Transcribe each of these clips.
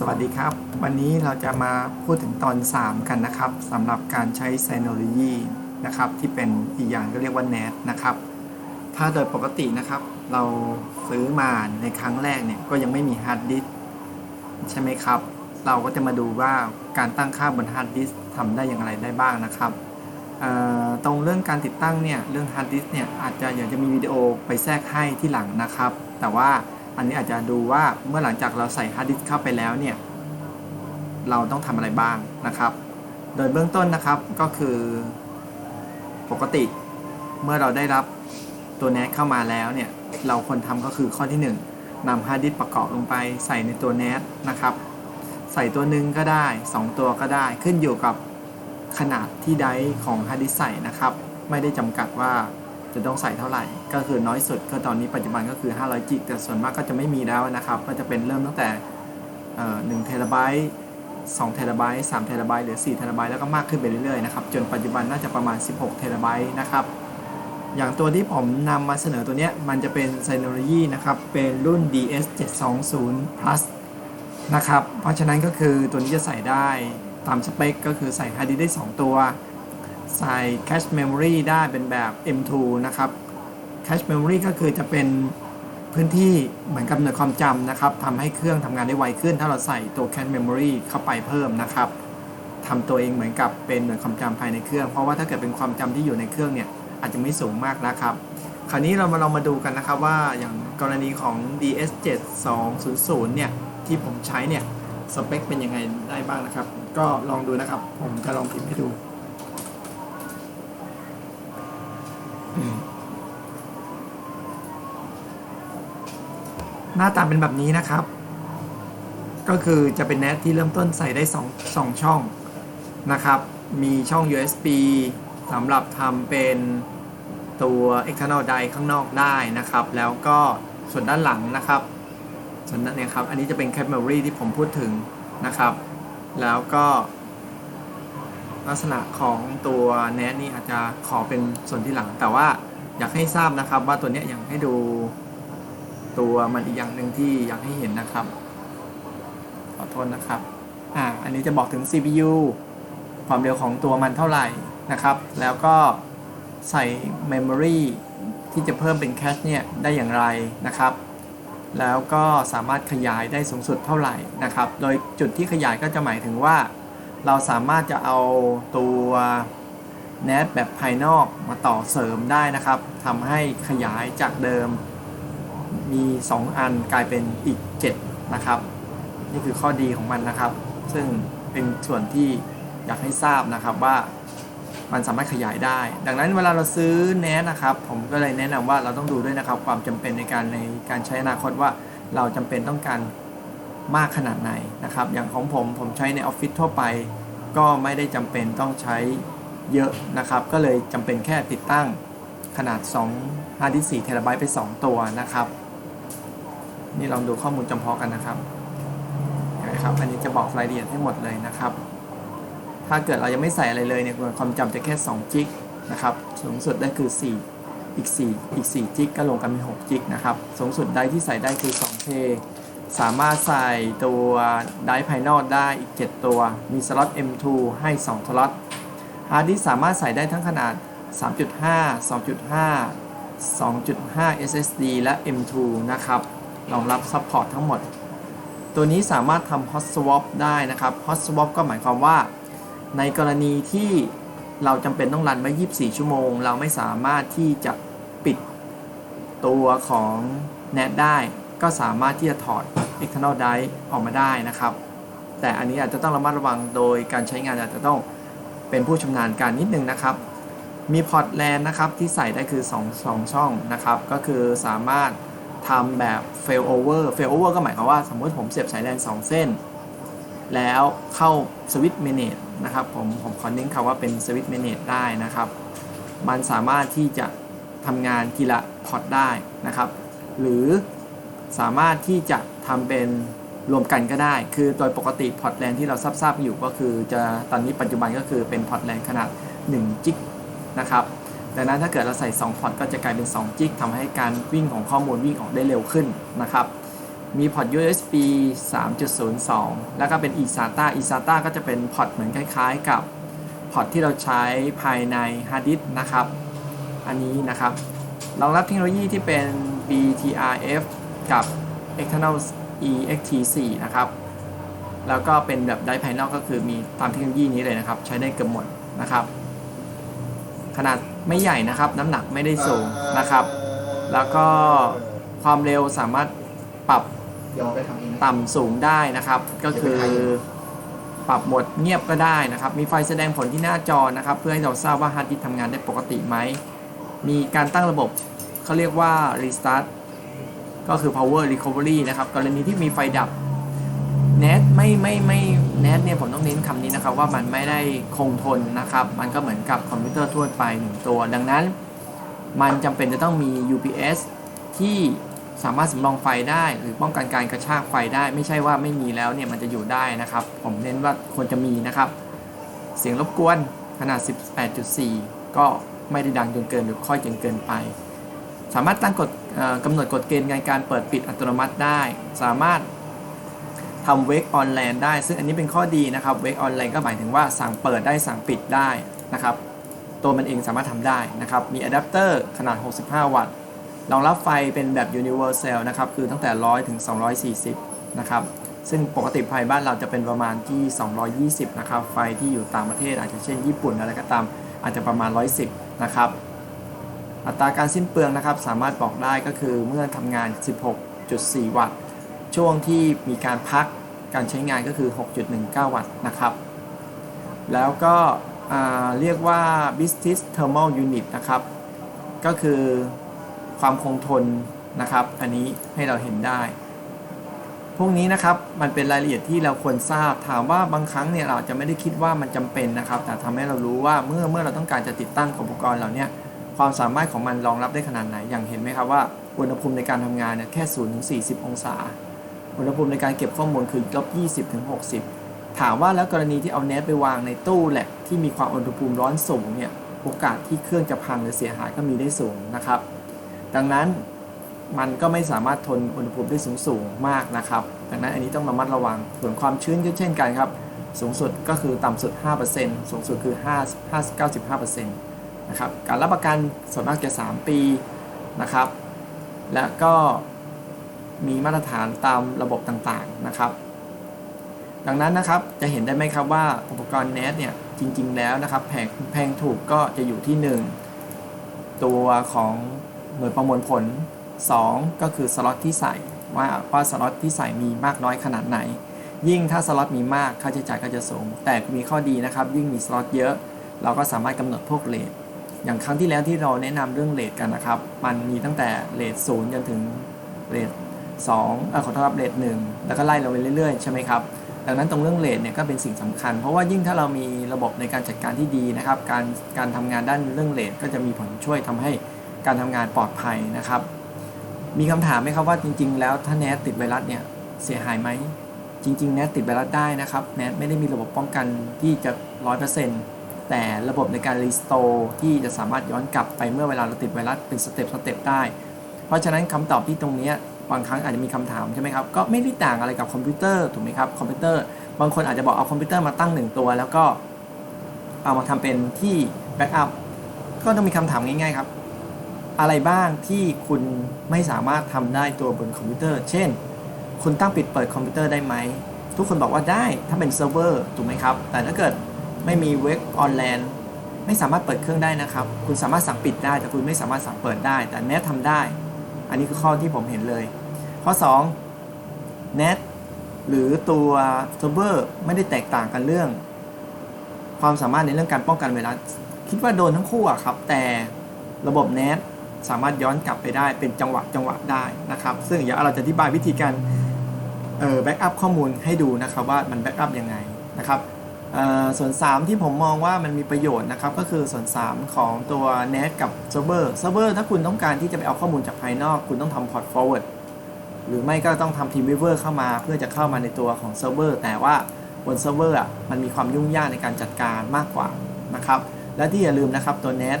สวัสดีครับ วันนี้เราจะมาพูดถึงตอน 3 กันนะครับสำหรับการใช้ไซโนโลยีนะครับที่เป็นอีกอย่างก็เรียกว่า NAT นะครับ ถ้าโดยปกตินะครับ เราซื้อมาในครั้งแรกเนี่ยก็ยังไม่มีฮาร์ดดิสก์ใช่ไหมครับ เราก็จะมาดูว่าการตั้งค่าบนฮาร์ดดิสก์ทำได้อย่างไรได้บ้างนะครับตรงเรื่องการติดตั้งเนี่ยเรื่องฮาร์ดดิสก์เนี่ยอาจจะอยากจะมีวิดีโอไปแทรกให้ที่หลังนะครับ แต่ว่า อันนี้อาจจะดูว่าเมื่อหลังจากเราใส่ฮาร์ดดิสก์เข้าไปแล้วเนี่ย เราต้องทำอะไรบ้างนะครับ โดยเบื้องต้นนะครับก็คือปกติเมื่อเราได้รับตัวแนทเข้ามาแล้วเนี่ย เราควรทำก็คือข้อที่1นนำฮาร์ดดิสก์ประกอบลงไปใส่ในตัวแนทนะครับ ใส่ตัวหนึ่งก็ได้ 2 ตัวก็ได้ขึ้นอยู่กับขนาดที่ไดร์ของฮาร์ดดิสก์ใส่นะครับ ไม่ได้จำกัดว่า จะต้องใส่เท่าไหร่ ก็คือน้อยสุดก็ตอนนี้ปัจจุบันก็คือ500จิกแต่ส่วนมากก็จะไม่มีแล้วนะครับ ก็จะเป็นเริ่มตั้งแต่1เทราไบต์2เทราไบต์3เทราไบต์หรือ4เทราไบต์แล้วก็มากขึ้นไปเรื่อยๆนะครับจนปัจจุบันน่าจะประมาณ 16เทราไบต์นะครับอย่างตัวที่ผมนำมาเสนอตัวเนี้ยมันจะเป็น Synology นะครับ เป็นรุ่น DS 720 plus นะครับ เพราะฉะนั้นก็คือตัวนี้จะใส่ได้ตามสเปคก็คือใส่ hard disk ได้ 2 ตัว ใส่ cache memory ได้เป็นแบบ M2 นะครับ cache memory ก็คือจะเป็นพื้นที่เหมือนกับหน่วยความจำนะครับทำให้เครื่องทำงานได้ไวขึ้น ถ้าเราใส่ตัว cache memory เข้าไปเพิ่มนะครับทำตัวเองเหมือนกับเป็นหน่วยความจำภายในเครื่อง เพราะว่าถ้าเกิดเป็นความจำที่อยู่ในเครื่องเนี่ยอาจจะไม่สูงมากนะครับ คราวนี้เรามาลองมาดูกันนะครับว่าอย่างกรณีของ DS 7200เนี่ยที่ผมใช้เนี่ยสเปคเป็นยังไงได้บ้างนะครับ ก็ลองดูนะครับ ผมจะลองพิมพ์ให้ดู หน้าตาเป็นแบบนี้นะครับ ก็คือจะเป็นแนทที่เริ่มต้นใส่ได้2 2ช่องนะครับ มีช่อง USB สำหรับทำเป็นตัว external drive ข้างนอกได้นะครับ แล้วก็ส่วนด้านหลังนะครับ ส่วนนั้นเนี่ยครับ อันนี้จะเป็น cap memory ที่ผมพูดถึงนะครับ แล้วก็ ลักษณะของตัวแนทนี่อาจจะขอเป็นส่วนที่หลัง แต่ว่าอยากให้ทราบนะครับว่าตัวเนี้ยอยากให้ดูตัวมันอีกอย่างหนึ่งที่อยากให้เห็นนะครับ ขอโทษนะครับอ่าอันนี้จะบอกถึง CPU ความเร็วของตัวมันเท่าไหร่นะครับ แล้วก็ใส่ Memory ที่จะเพิ่มเป็นแคชเนี่ยได้อย่างไรนะครับ แล้วก็สามารถขยายได้สูงสุดเท่าไหร่นะครับ โดยจุดที่ขยายก็จะหมายถึงว่า เราสามารถจะเอาตัว NAT แบบภายนอกมาต่อเสริมได้นะครับทำให้ขยายจากเดิมมี 2 อันกลายเป็นอีก 7 นะครับ นี่คือข้อดีของมันนะครับ ซึ่งเป็นส่วนที่อยากให้ทราบนะครับว่ามันสามารถขยายได้ ดังนั้นเวลาเราซื้อแนสนะครับ ผมก็เลยแนะนำว่าเราต้องดูด้วยนะครับ ความจำเป็นในการในการใช้อนาคตว่าเราจำเป็นต้องการ มากขนาดไหนนะครับ อย่างของผมผมใช้ในออฟฟิศทั่วไป ก็ไม่ได้จำเป็นต้องใช้เยอะนะครับ ก็เลยจำเป็นแค่ติดตั้งขนาด2 5 4เทราไบต์ไป 2 ตัวนะครับ นี่ลองดูข้อมูลจำเพาะกันนะครับนะครับ อันนี้จะบอกรายละเอียดให้หมดเลยนะครับ ถ้าเกิดเรายังไม่ใส่อะไรเลยเนี่ยความจำจะแค่2จิกนะครับ สูงสุดได้คือ 4 อีก 4 อีก4จิกก็รวมกันเป็น6จิกนะครับ สูงสุดได้ที่ใส่ได้คือ2เท สามารถใส่ตัวไดร์ภายนอกได้อีก 7 ตัว มีสล็อต M2 ให้ 2 สล็อตฮาร์ดดิสก์สามารถใส่ได้ทั้งขนาด 3.5 2.5 2.5 SSD และ M2 นะครับรองรับซัพพอร์ตทั้งหมด ตัวนี้สามารถทำ Hot Swap ได้นะครับ Hot Swap ก็หมายความว่า ในกรณีที่เราจำเป็นต้องรันไว้ 24 ชั่วโมง เราไม่สามารถที่จะปิดตัวของ NAT ได้ ก็สามารถที่จะถอด external drive ออกมาได้นะครับ แต่อันนี้อาจจะต้องระมัดระวังโดยการใช้งานอาจจะต้องเป็นผู้ชำนาญการนิดนึงนะครับ มีพอร์ตแลนนะครับที่ใส่ได้คือ 2 2 ช่องนะครับ ก็คือสามารถทำแบบ failover failover ก็หมายความว่าสมมติผมเสียบสายแลน 2 เส้น แล้วเข้าสวิตช์เมเนจนะครับผมผมขอเน้นคำว่าเป็นสวิตช์เมเนจได้นะครับ มันสามารถที่จะทำงานทีละพอร์ตได้นะครับ หรือ สามารถที่จะทำเป็นรวมกันก็ได้ คือโดยปกติพอร์ตแลนที่เราทราบๆอยู่ก็คือจะตอนนี้ปัจจุบันก็คือเป็นพอร์ตแลนขนาด1จิกนะครับดังนั้นถ้าเกิดเราใส่2พอร์ตก็จะกลายเป็น2จิกทำให้การวิ่งของข้อมูลวิ่งออกได้เร็วขึ้นนะครับมีพอร์ต USB 3.02 แล้วก็เป็น eSATA eSATA ก็จะเป็นพอร์ตเหมือนคล้ายๆ กับพอร์ตที่เราใช้ภายในฮาร์ดดิสนะครับ อันนี้นะครับรองรับเทคโนโลยีที่เป็น BTRF กับ external EXT4 นะครับ แล้วก็เป็นแบบไดร์ภายนอกก็คือมีตามเทคโนโลยีนี้เลยนะครับ ใช้ได้เกือบหมดนะครับ ขนาดไม่ใหญ่นะครับ น้ำหนักไม่ได้สูงนะครับ แล้วก็ความเร็วสามารถปรับย้อนไปทำเองนะต่ำสูงได้นะครับ ก็คือปรับโหมดเงียบก็ได้นะครับ มีไฟแสดงผลที่หน้าจอนะครับ เพื่อให้เราทราบว่าฮาร์ดดิสก์ทำงานได้ปกติไหม มีการตั้งระบบเขาเรียกว่า restart ก็คือ power recovery นะครับกรณีที่มีไฟดับ NAT ไม่ไม่ไม่ NAT เนี่ยผมต้องเน้นคำนี้นะครับ ว่ามันไม่ได้คงทนนะครับ มันก็เหมือนกับคอมพิวเตอร์ทั่วไปหนึ่งตัว ดังนั้น มันจำเป็นจะต้องมี UPS ที่สามารถสำรองไฟได้ หรือป้องกันการกระชากไฟได้ ไม่ใช่ว่าไม่มีแล้วเนี่ยมันจะอยู่ได้นะครับ ผมเน้นว่าควรจะมีนะครับ เสียงรบกวนขนาด 18.4 ก็ไม่ได้ดังจนเกินหรือค่อยจนเกินไป สามารถตั้งกฎ กำหนดกฎเกณฑ์ในการเปิดปิดอัตโนมัติได้ สามารถทำเวกออนแลน์ได้ ซึ่งอันนี้เป็นข้อดีนะครับเวกออนแลน์ก็หมายถึงว่าสั่งเปิดได้สั่งปิดได้นะครับ ตัวมันเองสามารถทำได้นะครับ มีอะแดปเตอร์ขนาด 65 วัตต์รองรับไฟเป็นแบบ universal นะครับ คือตั้งแต่ 100 ถึง 240 นะครับ ซึ่งปกติไฟบ้านเราจะเป็นประมาณที่ 220 นะครับ ไฟที่อยู่ต่างประเทศอาจจะเช่นญี่ปุ่นอะไรก็ตาม อาจจะประมาณ 110 นะครับ อัตราการสิ้นเปลืองนะครับสามารถบอกได้ก็คือเมื่อทำงาน 16.4 วัตต์ ช่วงที่มีการพักการใช้งานก็คือ 6.19 วัตต์นะครับ แล้วก็เรียกว่า business thermal unit นะครับ ก็คือความคงทนนะครับ อันนี้ให้เราเห็นได้ พวกนี้นะครับมันเป็นรายละเอียดที่เราควรทราบ ถามว่าบางครั้งเนี่ยเราจะไม่ได้คิดว่ามันจำเป็นนะครับ แต่ทำให้เรารู้ว่าเมื่อเมื่อเราต้องการจะติดตั้งอุปกรณ์เหล่านี้ ความสามารถของมันรองรับได้ขนาดไหน อย่างเห็นไหมครับว่าอุณหภูมิในการทำงานเนี่ยแค่0ถึง40องศา อุณหภูมิในการเก็บข้อมูลคือลบ20ถึง60ถามว่าแล้วกรณีที่เอาเนตไปวางในตู้แลบที่มีความอุณหภูมิร้อนสูงเนี่ยโอกาสที่เครื่องจะพังหรือเสียหายก็มีได้สูงนะครับ ดังนั้นมันก็ไม่สามารถทนอุณหภูมิได้สูงสูงมากนะครับ ดังนั้นอันนี้ต้องระมัดระวังส่วนความชื้นก็เช่นกันครับ สูงสุดก็คือต่ำสุด 5%สูงสุดคือ5 5 95% นะครับการรับประกันส่วนมากจะ3 ปีนะครับ และก็มีมาตรฐานตามระบบต่างๆนะครับ ดังนั้นนะครับจะเห็นได้ไหมครับว่าอุปกรณ์ NAT เนี่ยจริง ๆ แล้วนะครับแพงแพงถูกก็จะอยู่ที่ 1 ตัวของหน่วยประมวลผล 2 ก็คือสล็อตที่ใส่ว่าว่าสล็อตที่ใส่มีมากน้อยขนาดไหน ยิ่งถ้าสล็อตมีมากค่าใช้จ่ายก็จะสูง แต่มีข้อดีนะครับ ยิ่งมีสล็อตเยอะ เราก็สามารถกำหนดพวกเลท อย่างครั้งที่แล้วที่เราแนะนำเรื่องเลทกันนะครับ มันมีตั้งแต่เลทศูนย์จนถึงเลทสองเออขอโทษครับเลทหนึ่งแล้วก็ไล่เราไปเรื่อยๆ ใช่ไหมครับ ดังนั้นตรงเรื่องเลทเนี่ยก็เป็นสิ่งสำคัญ เพราะว่ายิ่งถ้าเรามีระบบในการจัดการที่ดีนะครับ การการทำงานด้านเรื่องเลทก็จะมีผลช่วยทำให้การทำงานปลอดภัยนะครับ มีคำถามไหมครับว่าจริง ๆ แล้วถ้าแนทติดไวรัสเนี่ยเสียหายไหมจริงๆแนทติดไวรัสได้นะครับแนทไม่ได้มีระบบป้องกันที่จะร้อยเปอร์เซ็นต์ แต่ระบบในการรีสโตร์ที่จะสามารถย้อนกลับไปเมื่อเวลาเราติดไวรัสเป็นสเต็ปสเต็ปได้ เพราะฉะนั้นคำตอบที่ตรงนี้บางครั้งอาจจะมีคำถามใช่ไหมครับ ก็ไม่ได้ต่างอะไรกับคอมพิวเตอร์ถูกไหมครับคอมพิวเตอร์บางคนอาจจะบอกเอาคอมพิวเตอร์มาตั้งหนึ่งตัว แล้วก็เอามาทำเป็นที่แบ็กอัพก็ต้องมีคำถามง่ายๆครับ อะไรบ้างที่คุณไม่สามารถทำได้ตัวบนคอมพิวเตอร์ เช่น คุณตั้งปิดเปิดคอมพิวเตอร์ได้ไหมทุกคนบอกว่าได้ถ้าเป็นเซิร์ฟเวอร์ถูกไหมครับ แต่ถ้าเกิด ไม่มีเว็บออนไลน์ไม่สามารถเปิดเครื่องได้นะครับ คุณสามารถสั่งปิดได้ แต่คุณไม่สามารถสั่งเปิดได้ แต่ Net ทำได้ อันนี้คือข้อที่ผมเห็นเลย ข้อ2 Net หรือตัวเซิร์ฟเวอร์ไม่ได้แตกต่างกันเรื่อง ความสามารถในเรื่องการป้องกันไวรัสคิดว่าโดนทั้งคู่อะครับ แต่ระบบ Net สามารถย้อนกลับไปได้เป็นจังหวะจังหวะได้นะครับ ซึ่งเดี๋ยวเราจะอธิบายวิธีการเอ่อแบ็กอัพข้อมูลให้ดูนะครับว่ามันแบ็กอัพยังไงนะครับ ส่วน 3 ที่ผมมองว่ามันมีประโยชน์นะครับ ก็คือส่วน 3 ของตัว NAT กับเซิร์ฟเวอร์เซิร์ฟเวอร์ถ้าคุณต้องการที่จะไปเอาข้อมูลจากภายนอก คุณต้องทำ port forward หรือไม่ก็ต้องทำ team viewer เข้ามาเพื่อจะเข้ามาในตัวของเซิร์ฟเวอร์แต่ว่าบนเซิร์ฟเวอร์อะมันมีความยุ่งยากในการจัดการมากกว่านะครับ และที่อย่าลืมนะครับตัว NAT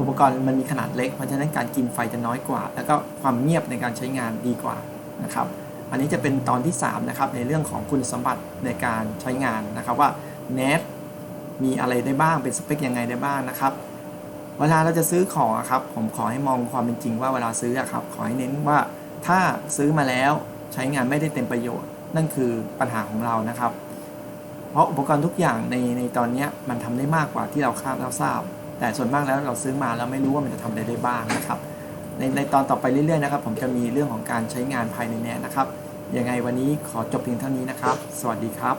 อุปกรณ์มันมีขนาดเล็ก เพราะฉะนั้นการกินไฟจะน้อยกว่า แล้วก็ความเงียบในการใช้งานดีกว่านะครับ อันนี้จะเป็นตอนที่3นะครับในเรื่องของคุณสมบัติในการใช้งานนะครับว่า NAT มีอะไรได้บ้างเป็นสเปคยังไงได้บ้างนะครับเวลาเราจะซื้อของครับผมขอให้มองความเป็นจริงว่าเวลาซื้อครับขอให้เน้นว่าถ้าซื้อมาแล้วใช้งานไม่ได้เต็มประโยชน์ นั่นคือปัญหาของเรานะครับ เพราะอุปกรณ์ทุกอย่างในในตอนนี้มันทำได้มากกว่าที่เราคาดเราทราบ แต่ส่วนมากแล้วเราซื้อมาแล้วไม่รู้ว่ามันจะทำอะไรได้บ้างนะครับ ในในตอนต่อไปเรื่อยๆนะครับ ผมจะมีเรื่องของการใช้งานภายในแนนะครับ ยังไงวันนี้ขอจบเพียงเท่านี้นะครับ สวัสดีครับ